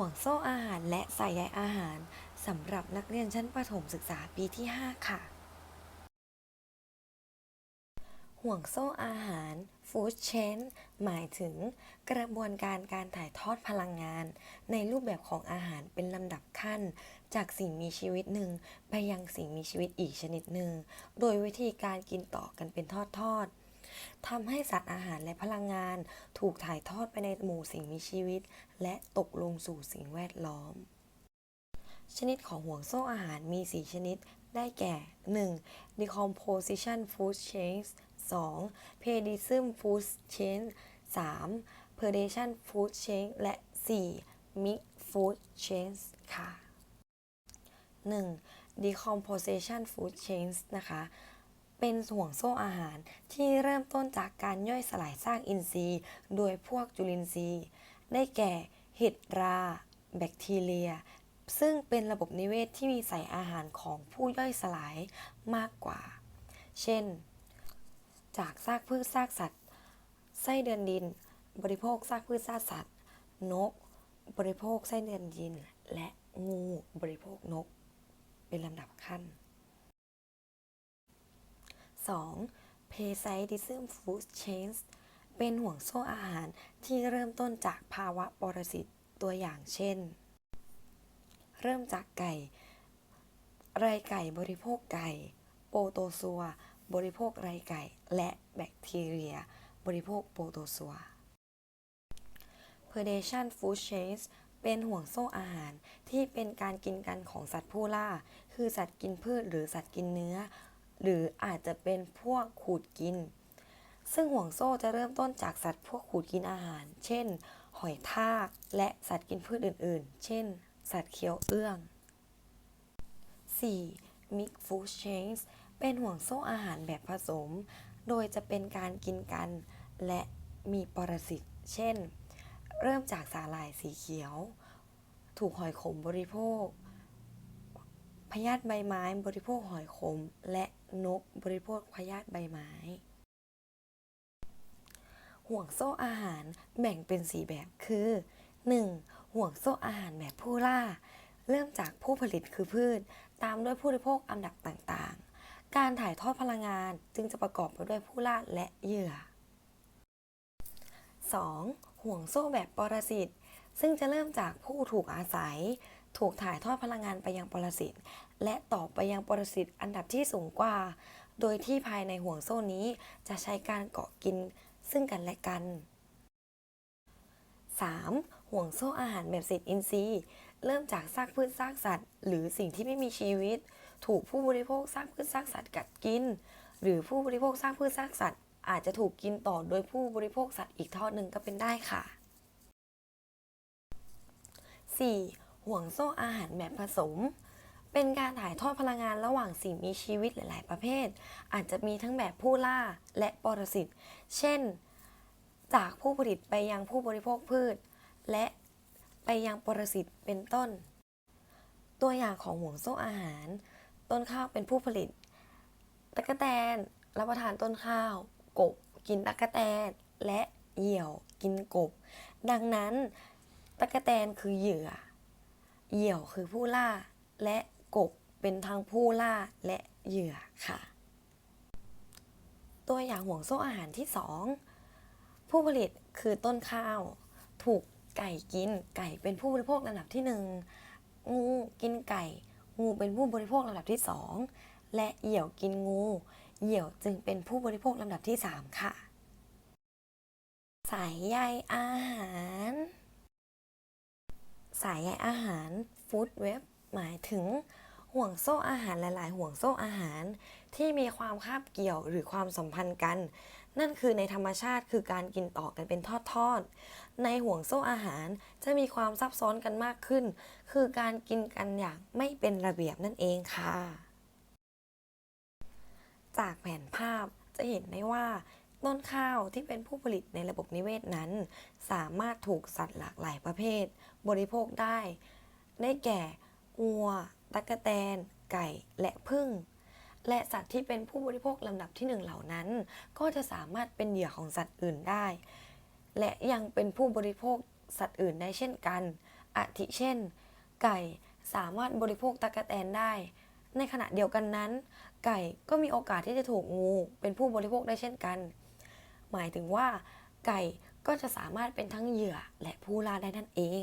ห่วงโซ่อาหารและสายใยอาหารสำหรับนักเรียนชั้นประถมศึกษาปีที่ 5 ค่ะ ห่วงโซ่อาหาร food chain หมายถึงกระบวนการการถ่ายทอดพลังงาน ในรูปแบบของอาหารเป็นลำดับขั้น จากสิ่งมีชีวิตหนึ่งไปยังสิ่งมีชีวิตอีกชนิดหนึ่ง โดยวิธีการกินต่อกันเป็นทอดๆ ทำให้สารอาหารและพลังงาน ถูกถ่ายทอดไปในหมู่สิ่งมีชีวิต และตกลงสู่สิ่งแวดล้อม ชนิดของห่วงโซ่อาหารมี 4 ชนิด ได้แก่ 1. decomposition food chains 2. pedism food chain 3. predation food chain และ 4. mix food chains ค่ะ 1. decomposition food chains นะคะ เป็นห่วงโซ่อาหารที่เริ่มต้นจากการย่อยสลายซากอินทรีย์ โดยพวกจุลินทรีย์ ได้แก่เห็ดรา แบคทีเรีย ซึ่งเป็นระบบนิเวศที่มีใส่อาหารของผู้ย่อยสลายมากกว่า เช่น จากซากพืชซากสัตว์ ไส้เดือนดิน บริโภคซากพืชซากสัตว์ นก บริโภคไส้เดือนดิน และงูบริโภคนก เป็นลำดับขั้น 2. p a s i d i s m food chains เป็นห่วงโซ่อาหารที่เริ่มต้นจากภาวะปรสิตตัวอย่างเช่น เริ่มจากไก่ ไรไก่บริโภคไก่ โปรโตซัว บริโภคไรไก่ และแบคทีเรีย บริโภคโปรโตซัว predation food chains เป็นห่วงโซ่อาหารที่เป็นการกินกันของสัตว์ผู้ล่า คือสัตว์กินพืชหรือสัตว์กินเนื้อ หรืออาจจะเป็นพวกขูดกิน ซึ่งห่วงโซ่จะเริ่มต้นจากสัตว์พวกขูดกินอาหาร เช่น หอยทากและสัตว์กินพืชอื่น ๆ เช่น สัตว์เคี้ยวเอื้อง 4. Mix Food Chains เป็นห่วงโซ่อาหารแบบผสม โดยจะเป็นการกินกัน และมีปรสิต เช่น เริ่มจากสาหร่ายสีเขียว ถูกหอยขมบริโภค พยาธิใบไม้บริโภคหอยขม และนกบริโภคพยาธิใบไม้ ห่วงโซ่อาหารแบ่งเป็น 4 แบบคือ 1. ห่วงโซ่อาหารแบบผู้ล่า เริ่มจากผู้ผลิตคือพืช ตามด้วยผู้บริโภคอันดับต่างๆ การถ่ายทอดพลังงานจึงจะประกอบไปด้วยผู้ล่าและเหยื่อ 2. ห่วงโซ่แบบปรสิตซึ่งจะเริ่มจากผู้ถูกอาศัย ถูกถ่ายทอดพลังงานไปยังปรสิตและต่อไปยังปรสิตอันดับที่สูงกว่า โดยที่ภายในห่วงโซ่นี้จะใช้การเกาะกินซึ่งกันและกัน 3. ห่วงโซ่อาหารแบบเศษอินทรีย์ เริ่มจากซากพืชซากสัตว์ หรือสิ่งที่ไม่มีชีวิต ถูกผู้บริโภคซากพืชซากสัตว์กัดกิน หรือผู้บริโภคซากพืชซากสัตว์ อาจจะถูกกินต่อโดยผู้บริโภคสัตว์อีกทอดหนึ่งก็เป็นได้ค่ะ 4. ห่วงโซ่อาหารแบบผสม เป็นการถ่ายทอดพลังงานระหว่างสิ่งมีชีวิตหลาย ๆ ประเภท อาจจะมีทั้งแบบผู้ล่าและปรสิต เช่น จากผู้ผลิตไปยังผู้บริโภคพืช และไปยังปรสิตเป็นต้น ตัวอย่างของห่วงโซ่อาหาร ต้นข้าวเป็นผู้ผลิตตะกแตนรับประทานต้นข้าว กบ กินตะกแตน และเหยี่ยว กินกบ ดังนั้นตะกแตนคือเหยื่อ เหยี่ยวคือผู้ล่า และกบเป็นทั้งผู้ล่าและเหยื่อค่ะ ตัวอย่างห่วงโซ่อาหารที่ 2 ผู้ผลิตคือต้นข้าว ถูกไก่กินไก่เป็นผู้บริโภคลำดับที่หนึ่งงูกินไก่ งูเป็นผู้บริโภคลำดับที่สองและเหยี่ยวกินงู เหยี่ยวจึงเป็นผู้บริโภคลำดับที่ 3 ค่ะ สายใยอาหาร สายใยอาหารฟู้ดเว็บหมายถึงห่วงโซ่อาหารหลาย ๆ ห่วงโซ่อาหาร ที่มีความคาบเกี่ยวหรือความสัมพันธ์กัน นั่นคือในธรรมชาติคือการกินต่อกันเป็นทอด ๆ ในห่วงโซ่อาหารจะมีความซับซ้อนกันมากขึ้น คือการกินกันอย่างไม่เป็นระเบียบนั่นเองค่ะ จากแผนภาพจะเห็นได้ว่า ต้นข้าวที่เป็นผู้ผลิตในระบบนิเวศนั้น สามารถถูกสัตว์หลากหลายประเภท บริโภคได้ ได้แก่งัวตะกแตน ไก่ และผึ้งและสัตว์ที่เป็นผู้บริโภคลำดับที่หนึ่งเหล่านั้น ก็จะสามารถเป็นเหยื่อของสัตว์อื่นได้ และยังเป็นผู้บริโภคสัตว์อื่นได้เช่นกันอาทิเช่น ไก่สามารถบริโภคตะกแตนได้ ในขณะเดียวกันนั้น ไก่ก็มีโอกาสที่จะถูกงูเป็นผู้บริโภคได้เช่นกัน หมายถึงว่าไก่ก็จะสามารถเป็นทั้งเหยื่อและผู้ล่าได้นั่นเอง